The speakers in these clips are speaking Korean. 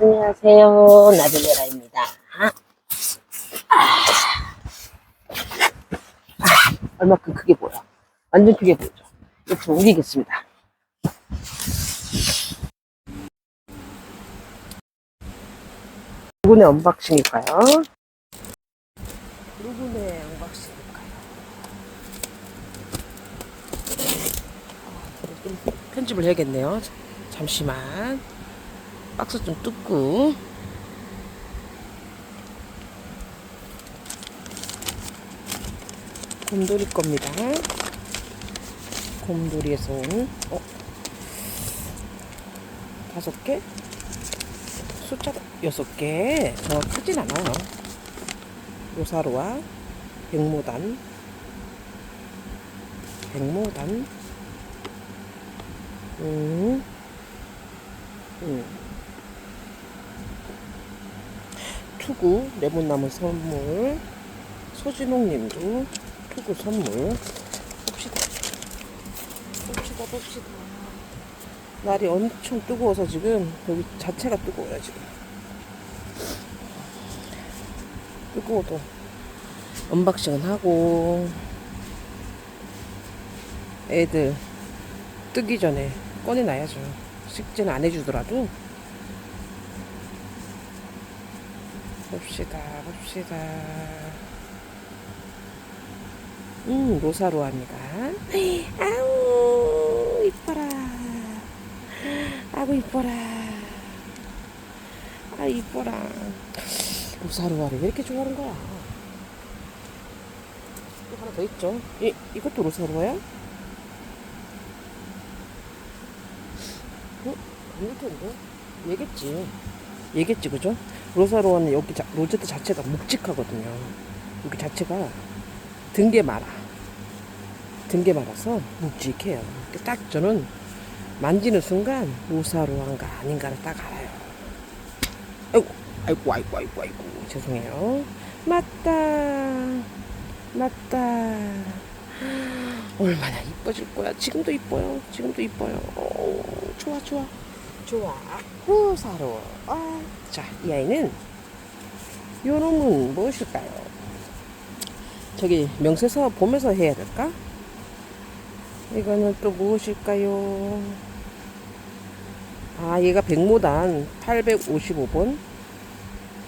안녕하세요. 나비네라입니다. 아, 아, 얼마큼 크게 보여. 완전 크게 보이죠. 이렇게 옮기겠습니다. 누구네 언박싱일까요? 누구네 언박싱일까요? 아, 좀 편집을 해야겠네요. 잠시만. 박스 좀 뜯고. 곰돌이 겁니다. 곰돌이에서 온, 어? 다섯 개? 숫자가 여섯 개. 정확 크진 않아요. 요사로와 백모단. 백모단. 음. 음. 투구 레몬나무 선물 소진홍님도 투구 선물. 봅시다. 봅시다 봅시다. 날이 엄청 뜨거워서 지금 여기 자체가 뜨거워요 지금. 뜨거워도 언박싱은 하고 애들 뜨기 전에 꺼내놔야죠. 식재는 안 해주더라도 봅시다, 봅시다. 음, 로사로합니다. 아우, 이뻐라. 아구, 이뻐라. 아, 이뻐라. 로사로아를 왜 이렇게 좋아하는 거야? 또 하나 더 있죠? 이, 이것도 로사로아야? 어? 아닐 텐데. 얘겠지. 얘겠지, 그죠? 로사로아는 여기 자, 로제트 자체가 묵직하거든요. 여기 자체가 든 게 많아. 든 게 많아서 묵직해요. 딱 저는 만지는 순간 로사로아인가 아닌가를 딱 알아요. 아이고, 아이고, 아이고, 아이고, 아이고. 죄송해요. 맞다. 맞다. 얼마나 이뻐질 거야. 지금도 이뻐요. 지금도 이뻐요. 오, 좋아, 좋아. 좋아. 로사로아. 아, 자, 이 아이는 요 놈은 무엇일까요? 저기 명세서 보면서 해야 될까? 이거는 또 무엇일까요? 아, 얘가 백모단 855번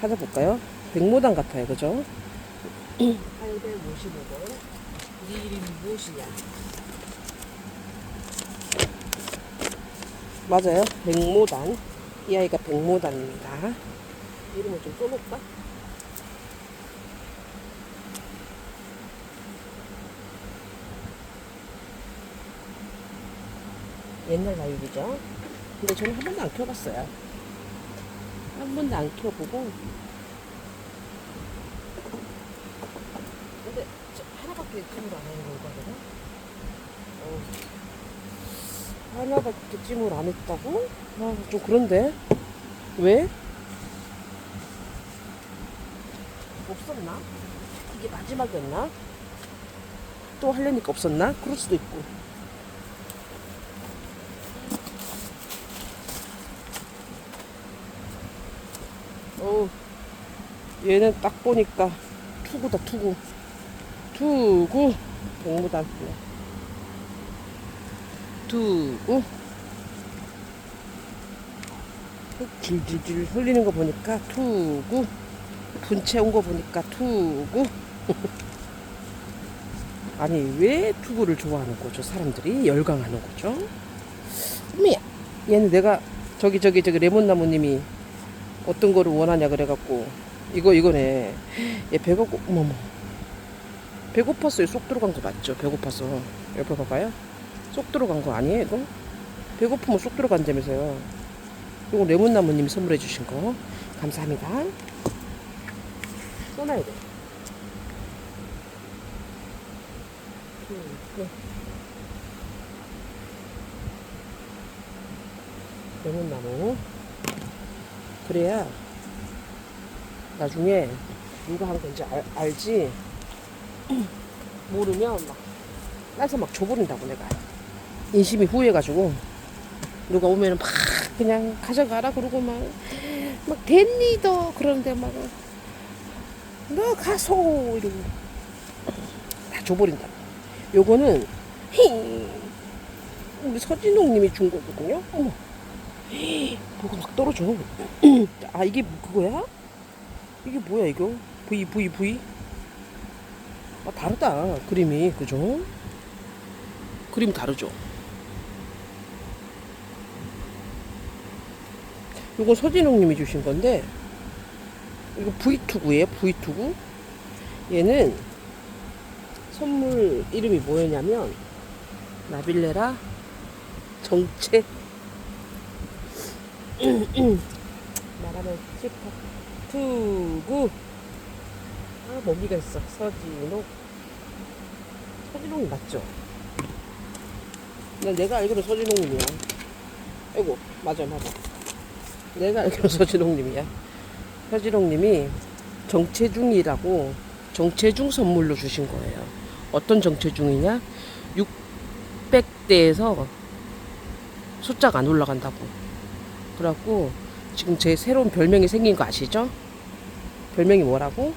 찾아볼까요? 백모단 같아요, 그죠? 855번. 네 이름이 무엇이냐? 맞아요. 백모단. 이 아이가 백모단입니다. 이름을 좀 써놓을까? 옛날 나육이죠. 근데 저는 한 번도 안 키워봤어요. 한 번도 안 키워보고. 근데 저 하나밖에 찜을 안 하는 거거든요. 어. 하나밖에 찜을 안 했다고? 아, 좀 그런데. 왜? 없었나? 이게 마지막이었나? 또 하려니까 없었나? 그럴 수도 있고. 어 얘는 딱 보니까 투구다, 투구. 투구. 동무단. 두고 질질질 흘리는 거 보니까 투구. 분채 온거 보니까 투구. 아니 왜 투구를 좋아하는 거죠? 사람들이 열광하는 거죠? 어미야 얘는 내가 저기 저기 저기 레몬나무님이 어떤 거를 원하냐 그래갖고 이거 이거네. 얘 배고고 어머머. 배고팠어요 쏙 들어간 거 맞죠? 배고파서. 옆에 봐봐요 쏙 들어간 거 아니에요, 이거? 배고프면 쏙 들어간다면서요. 이거 레몬나무님이 선물해 주신 거. 감사합니다. 써놔야 돼. 레몬나무. 그래야 나중에 누가 한 건지 알, 알지. 모르면 막 따서 막 줘버린다고 내가. 인심이 후해가지고 누가 오면은 막 그냥 가져가라 그러고 막 막 됐니 너 그러는데 막 너 가소 이러고 다 줘버린다. 요거는 히 우리 서진홍님이 준 거거든요. 어머, 뭐가 막 떨어져. 아 이게 그거야? 이게 뭐야 이거? V V V? 아 다르다 그림이 그죠? 그림 다르죠? 이거 서진홍님이 주신 건데 이거 V2구예요 V2구. 얘는 선물 이름이 뭐였냐면 나빌레라 정체. 말하면 힙합 투구. 아 머리가 있어. 서진홍. 서진홍이 맞죠? 난 내가 알기로 서진홍님이야 아이고 맞아 맞아 내가 알기로 서진홍님이야 서진홍님이 정체중이라고 정체중 선물로 주신 거예요 어떤 정체중이냐 600대에서 숫자가 안 올라간다고 그래갖고 지금 제 새로운 별명이 생긴 거 아시죠? 별명이 뭐라고?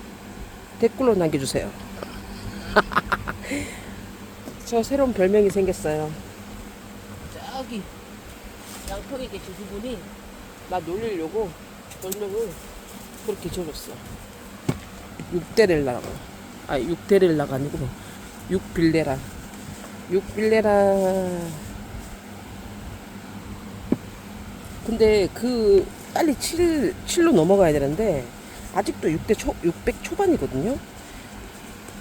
댓글로 남겨주세요. 저 새로운 별명이 생겼어요. 저기 양평에 계신 그분이 나 놀리려고 별명을 그렇게 지어줬어. 육대렐라라고. 아 육대렐라가 아니고 육빌레라. 육빌레라. 근데 그 빨리 7, 7로 넘어가야 되는데 아직도 6대 초, 600 초반이거든요.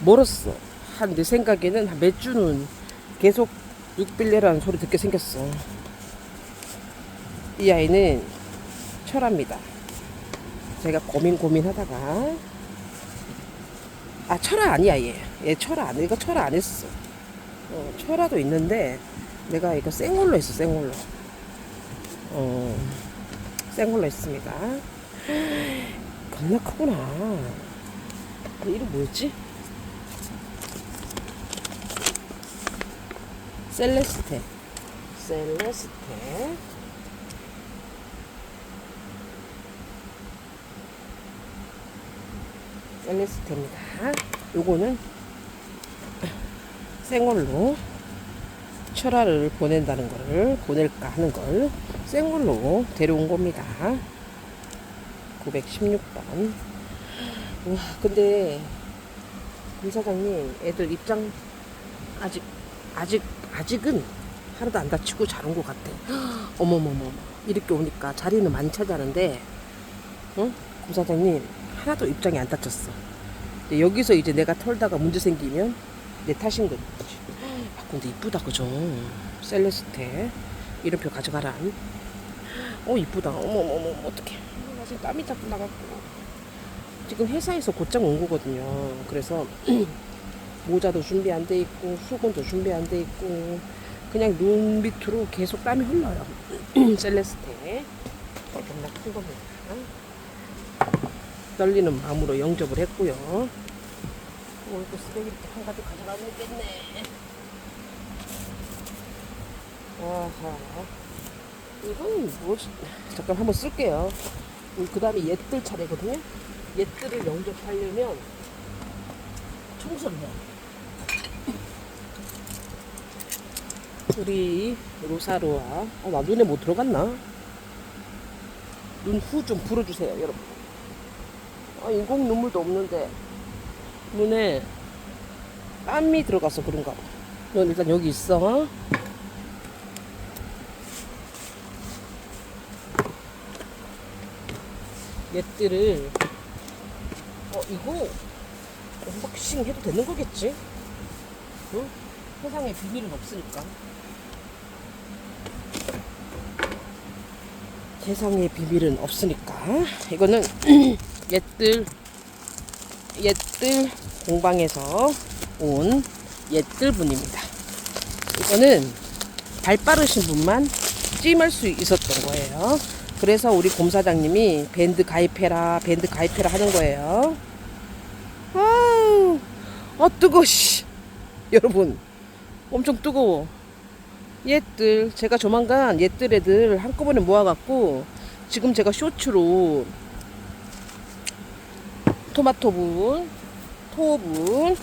멀었어. 한 내 생각에는 한몇 주는 계속 6빌레라는 소리 듣게 생겼어. 이 아이는 철합니다. 제가 고민 고민하다가 아 철화 아니야 얘. 얘 철화 안 이거 철화 안 했어. 어, 철화도 있는데 내가 이거 생걸로 했어 생걸로. 어, 생걸로 했습니다. 겁나 크구나. 아, 이름 뭐였지? 셀레스테. 셀레스테. 셀레스테입니다. 요거는 생얼로 철화를 보낸다는 거를 보낼까 하는 걸 생얼로 데려온 겁니다. 916번. 와, 근데 김 사장님 애들 입장 아직 아직 아직은 하나도 안 다치고 잘 온 것 같아. 어머머머 이렇게 오니까 자리는 많이 차지하는데, 응? 김 사장님 하나도 입장이 안 다쳤어. 여기서 이제 내가 털다가 문제 생기면 내 탓인 거지. 아, 근데 이쁘다 그죠? 셀레스테 이름표 가져가라. 어 이쁘다. 어머머머 어떡해. 나 지금 땀이 자꾸 나갖고 지금 회사에서 곧장 온 거거든요. 그래서 모자도 준비 안 돼 있고 수건도 준비 안 돼 있고 그냥 눈 밑으로 계속 땀이 흘러요. 셀레스테 겁나 큰 겁니다. 떨리는 마음으로 영접을 했고요. 어, 이거 쓰레기 한 가지 가져가면 되겠네. 아하. 이건 뭐지? 잠깐 한번 쓸게요. 그 다음에 옛들 차례거든요. 옛들을 영접하려면 청소를 해요. 우리 로사로아. 어, 나 눈에 못 들어갔나? 눈 후 좀 불어주세요, 여러분. 아, 인공 눈물도 없는데 눈에 땀이 들어가서 그런가 봐. 넌 일단 여기 있어. 얘들을 어 이거 언박싱 해도 되는 거겠지? 응? 세상에 비밀은 없으니까. 세상에 비밀은 없으니까. 이거는 옛들 옛들 공방에서 온 옛들 분입니다. 이거는 발 빠르신 분만 찜할 수 있었던 거예요. 그래서 우리 곰사장님이 밴드 가입해라, 밴드 가입해라 하는 거예요. 아우, 아 뜨거, 씨. 여러분, 엄청 뜨거워. 옛들, 제가 조만간 옛들 애들 한꺼번에 모아갖고 지금 제가 쇼츠로 토마토 분, 토 분,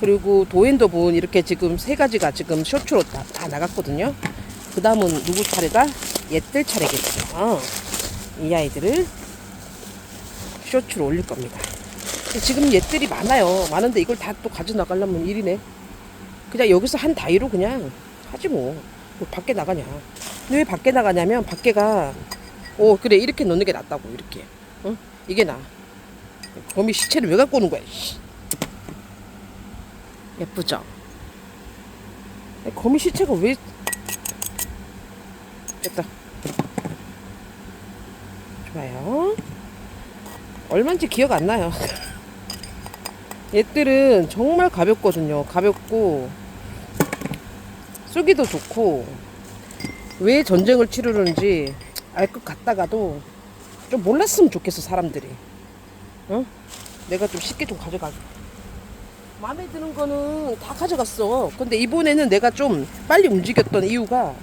그리고 도엔도 분 이렇게 지금 세 가지가 지금 쇼츠로 다, 다 나갔거든요. 그 다음은 누구 차례다? 얘들 차례겠죠. 이 아이들을 쇼츠로 올릴 겁니다. 지금 얘들이 많아요. 많은데 이걸 다 또 가져나가려면 일이네. 그냥 여기서 한 다이로 그냥 하지 뭐. 뭐 밖에 나가냐. 왜 밖에 나가냐면 밖에가 오 그래 이렇게 넣는 게 낫다고 이렇게. 응? 이게 나. 거미 시체를 왜 갖고 오는 거야? 씨. 예쁘죠? 거미 시체가 왜 됐다. 좋아요. 얼마인지 기억 안 나요. 얘들은 정말 가볍거든요. 가볍고 쏘기도 좋고 왜 전쟁을 치르는지 알 것 같다가도 좀 몰랐으면 좋겠어 사람들이. 어? 내가 좀 쉽게 좀 가져가게. 마음에 드는 거는 다 가져갔어. 근데 이번에는 내가 좀 빨리 움직였던 이유가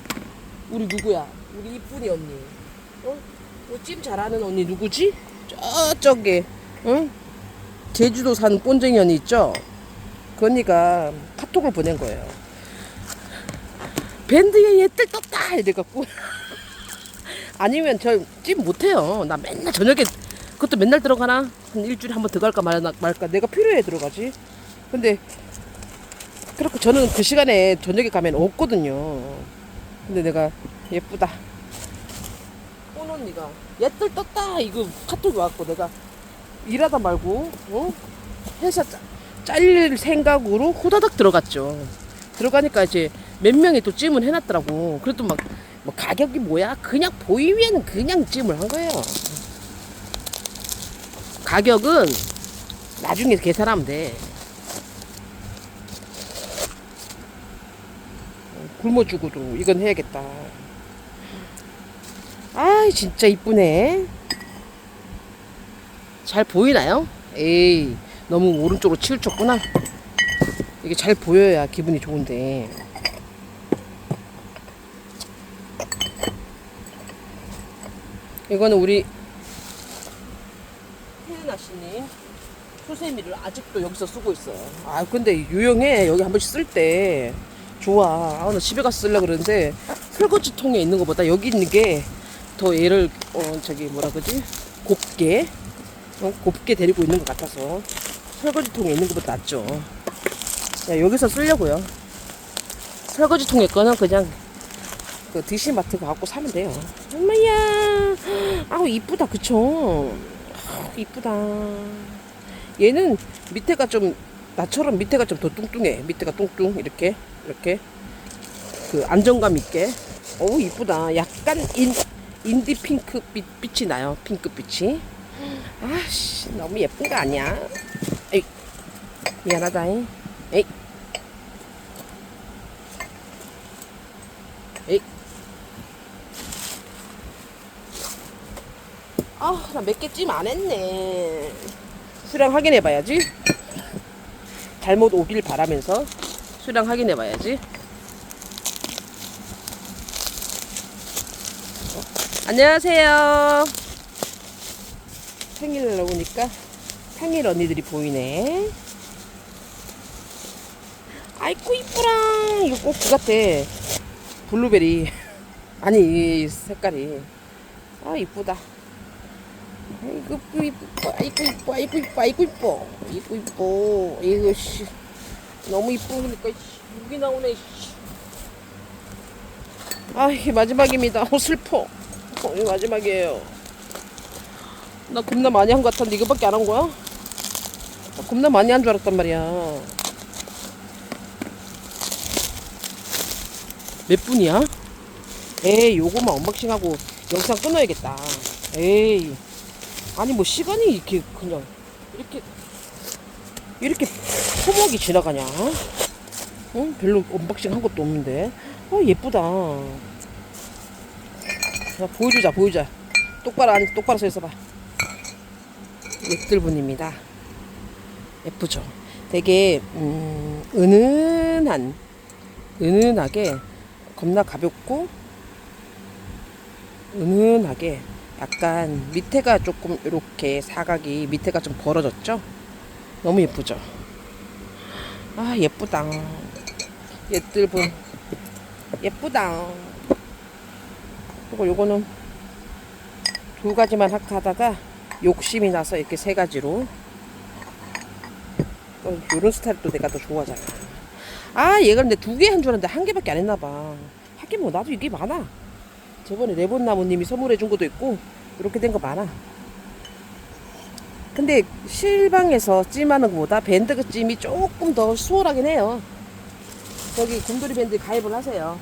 우리 누구야? 우리 이쁜이 언니. 어? 뭐찜 잘하는 언니 누구지? 저쪽에, 응? 제주도 사는 꼰쟁이 언니 있죠? 그 언니가 카톡을 보낸 거예요. 밴드에 얘들 떴다! 이래갖고. 아니면 저 찜 못해요. 나 맨날 저녁에, 그것도 맨날 들어가나? 한 일주일에 한 번 들어갈까 말까, 말까. 내가 필요해 들어가지. 근데, 그렇고 저는 그 시간에 저녁에 가면 없거든요. 근데 내가 예쁘다. 꼰 언니가 얘들 떴다 이거 카톡이 왔고 내가 일하다 말고 어? 회사 짜, 잘릴 생각으로 후다닥 들어갔죠. 들어가니까 이제 몇 명이 또 찜을 해놨더라고. 그래도 막 뭐 가격이 뭐야? 그냥 보이면 그냥 찜을 한 거예요. 가격은 나중에 계산하면 돼. 굶어주고도 이건 해야겠다. 아 진짜 이쁘네. 잘 보이나요? 에이 너무 오른쪽으로 치우쳤구나. 이게 잘 보여야 기분이 좋은데. 이거는 우리 씨님 수세미를 아직도 여기서 쓰고 있어요. 아 근데 유용해 여기 한 번씩 쓸 때 좋아. 아, 나 집에 가서 쓰려 그러는데 설거지 통에 있는 것보다 여기 있는 게 더 얘를 어 저기 뭐라 그러지 곱게 어, 곱게 데리고 있는 것 같아서 설거지 통에 있는 것보다 낫죠. 자 여기서 쓰려고요. 설거지 통에 거는 그냥 그 디시마트 가갖고 사면 돼요. 엄마야, 아우 이쁘다 그쵸? 이쁘다. 얘는 밑에가 좀 나처럼 밑에가 좀 더 뚱뚱해. 밑에가 뚱뚱 이렇게 이렇게 그 안정감 있게. 어우 이쁘다. 약간 인 인디 핑크 빛, 빛이 나요. 핑크 빛이. 아씨 너무 예쁜 거 아니야? 에이 미안하다. 잉. 에이 에이 아, 나 몇 개 찜 안 했네. 수량 확인해 봐야지. 잘못 오길 바라면서 수량 확인해 봐야지. 어, 안녕하세요. 생일날 오니까 생일 언니들이 보이네. 아이고 이쁘랑 이거 꼭 그거 같아. 블루베리. 아니 이 색깔이. 아 이쁘다. 아이고 이뻐 아이고 이뻐 아이고 이뻐 아이고 이뻐. 아이고 이뻐. 이거 씨. 너무 이쁘니까 씨, 여기 나오네 씨. 아 이게 마지막입니다. 어 슬퍼. 어, 이게 마지막이에요. 나 겁나 많이 한 것 같았는데 이거밖에 안 한 거야? 나 겁나 많이 한 줄 알았단 말이야. 몇 분이야? 에이 요거만 언박싱하고 영상 끊어야겠다. 에이 아니 뭐 시간이 이렇게 그냥 이렇게 이렇게 소목이 지나가냐? 응? 별로 언박싱 한 것도 없는데. 어 예쁘다. 자 보여주자 보여주자. 똑바로 안 똑바로 서 있어봐. 옅들분입니다. 예쁘죠? 되게 음, 은은한 은은하게 겁나 가볍고 은은하게 약간 밑에가 조금 이렇게 사각이 밑에가 좀 벌어졌죠? 너무 예쁘죠? 아 예쁘다. 얘들 본 예쁘다. 그리고 요거는 두 가지만 하- 하다가 욕심이 나서 이렇게 세 가지로 또 요런 스타일도 내가 더 좋아하잖아. 아 얘가 근데 두 개 한 줄 알았는데 한 개밖에 안 했나 봐. 하긴 뭐 나도 이게 많아. 저번에 레몬나무님이 선물해 준 것도 있고 이렇게 된 거 많아. 근데 실방에서 찜하는 것보다 밴드 그 찜이 조금 더 수월하긴 해요. 저기 곰돌이 밴드 가입을 하세요.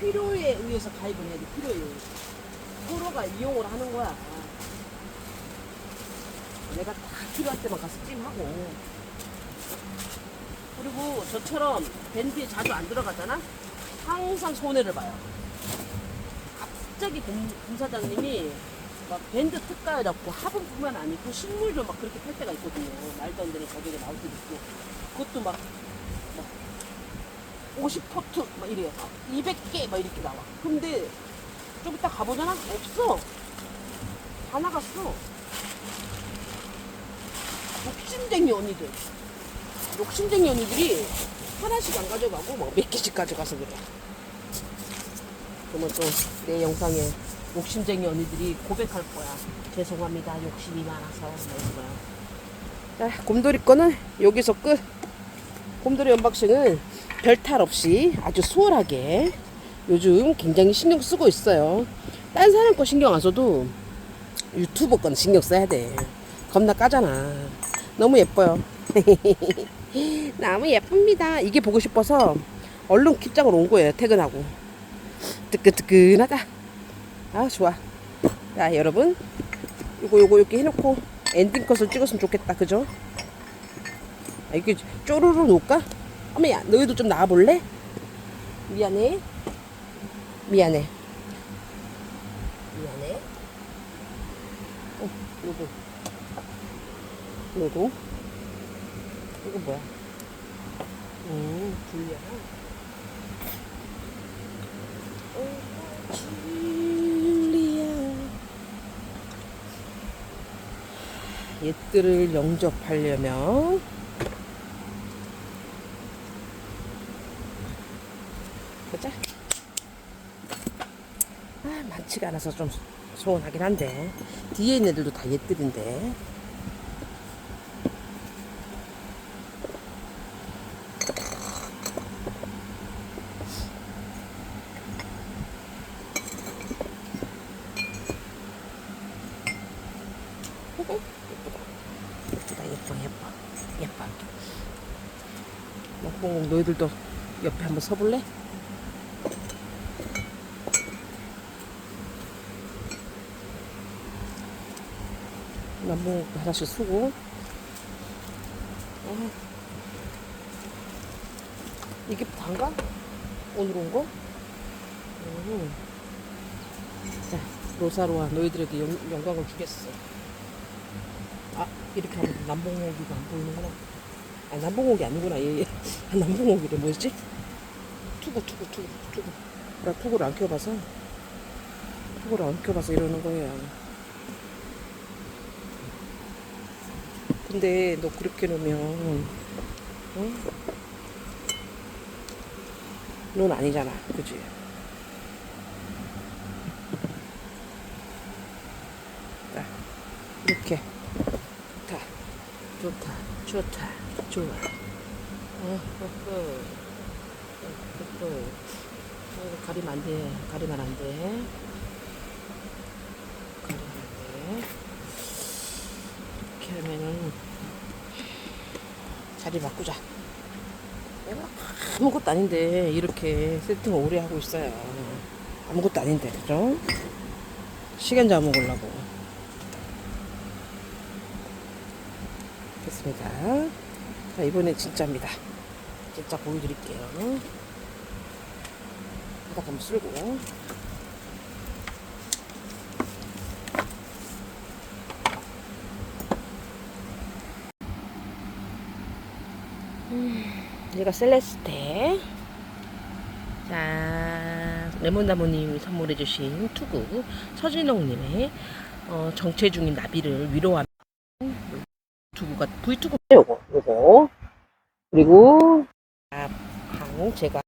필요에 의해서 가입을 해야 돼. 필요에 의해서. 서로가 이용을 하는 거야. 내가 다 필요할 때만 가서 찜하고. 그리고 저처럼 밴드에 자주 안 들어가잖아? 항상 손해를 봐요. 갑자기 공, 공사장님이 막 밴드 특가해갖고 화분뿐만 아니고 식물도 막 그렇게 팔 때가 있거든요. 말도 안 되는 가격에 나올 때도 있고. 그것도 막, 막 50포트 막 이래요. 200개 막 이렇게 나와. 근데 좀 이따 가보잖아? 없어. 다 나갔어. 욕심쟁이 언니들. 욕심쟁이 언니들이 하나씩 안 가져가고 뭐 몇 개씩 가져가서 그래. 그러면 또 내 영상에 욕심쟁이 언니들이 고백할 거야. 죄송합니다. 욕심이 많아서. 뭐 이런. 자, 곰돌이 거는 여기서 끝. 곰돌이 언박싱은 별탈 없이 아주 수월하게 요즘 굉장히 신경 쓰고 있어요. 딴 사람 거 신경 안 써도 유튜버 건 신경 써야 돼. 겁나 까잖아. 너무 예뻐요. 너무 예쁩니다. 이게 보고 싶어서 얼른 킵장으로 온 거예요. 퇴근하고. 뜨끈뜨끈하다. 아, 좋아. 자, 여러분. 요거, 요거, 이렇게 해놓고 엔딩 컷을 찍었으면 좋겠다. 그죠? 아, 이게 쪼르르 놓을까? 어머야, 너희도 좀 나와볼래? 미안해. 미안해. 미안해. 어, 요거. 요거. 이거 뭐야? 음, 줄리아. 어, 줄리아. 얘들을 영접하려면 보자. 아, 많지가 않아서 좀 소원하긴 한데 뒤에 있는 애들도 다 얘들인데 예쁘다 예쁘다 예뻐 예뻐 예뻐 먹봉 너희들도 옆에 한번 서볼래? 남봉 하나씩 쓰고 아, 이게 단가? 오늘 온 거? 음. 자, 로사로아 너희들에게 영, 영광을 주겠어. 아, 이렇게 하면 남봉옥이가 안 보이는구나. 아, 남봉옥이 아니구나. 얘, 얘. 아, 남봉옥이래. 뭐였지? 투구, 투구, 투구, 투구. 나 투구를 안 켜봐서. 투구를 안 켜봐서 이러는 거예요. 근데 너 그렇게 놓으면, 어? 넌 아니잖아. 그지? 자, 이렇게. 좋다. 좋다. 좋다. 좋아. 가리면 안 돼. 가리면 안 돼. 가리면 안 돼. 이렇게 하면은 자리 바꾸자. 아무것도 아닌데 이렇게 세팅을 오래 하고 있어요. 아무것도 아닌데 그죠? 시간 잡아먹으려고. 됐습니다. 자 이번엔 진짜입니다. 진짜 보여드릴게요. 바닥 한번 쓸고. 얘가 셀레스테. 자, 레몬나무님이 선물해주신 투구 서진홍님의 어, 정체 중인 나비를 위로하는 투구가 V 투구 요거 요거. 그리고 아, 방 제가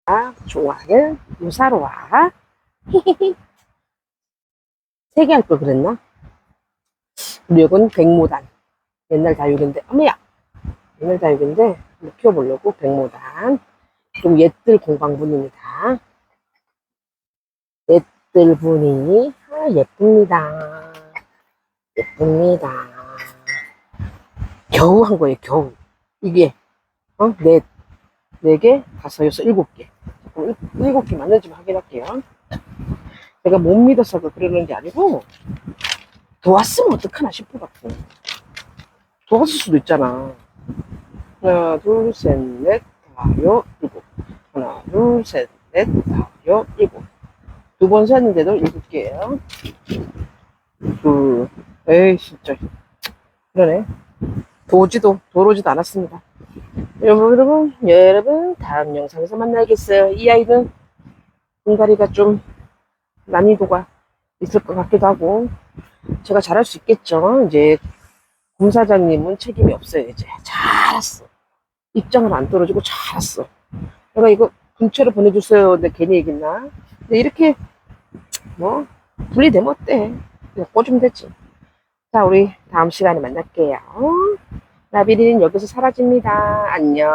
좋아하는 요사로와. 세개 할 걸 그랬나? 그리고 이건 백모단. 옛날 다육인데 어머야! 옛날 다육인데 키워보려고 백모단. 좀 옛들 공방분입니다. 옛들 분이 아, 예쁩니다. 예쁩니다 겨우 한 거예요 겨우 이게 어? 넷, 네 개, 다섯, 여섯, 일곱 개. 일- 일곱 개 맞는지 확인할게요. 내가 못 믿어서 그러는 게 아니고, 도왔으면 어떡하나 싶어갖고. 도왔을 수도 있잖아. 하나, 둘, 셋, 넷, 다여, 일곱. 하나, 둘, 셋, 넷, 다여, 일곱. 두번 셌는데도 일곱 개예요. 둘, 에이, 진짜. 그러네. 도지도, 도로지도 않았습니다. 여러분, 여러분, 여러분, 다음 영상에서 만나야겠어요. 이 아이는 공다리가 좀 난이도가 있을 것 같기도 하고, 제가 잘할 수 있겠죠. 이제, 공사장님은 책임이 없어요, 이제. 잘했어. 입장을 안 떨어지고 잘했어. 내가 이거 분체로 보내주세요. 근데 괜히 얘기했나? 근데 이렇게, 뭐, 분리되면 어때? 그냥 꽂으면 되지. 자, 우리 다음 시간에 만날게요. 나비리는 여기서 사라집니다. 안녕.